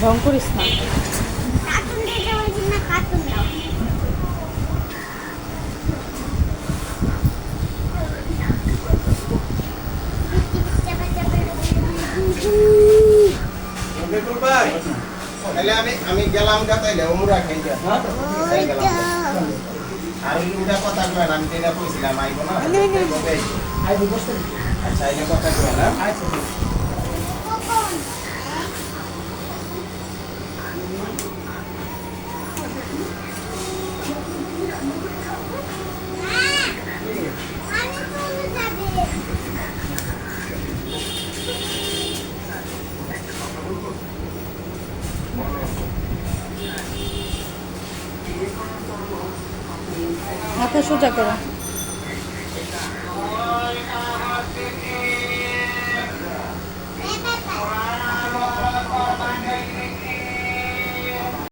ঢং করিস না আমি আমি গেলাম গা তাইলে উমরা খাই যা তাই গেলাম গা। আর কথা কয় না, আমি তো কইছিলাম আইবো না? কবে আইবো? আচ্ছা এটা কথা কয় না মাথা সোজা করো।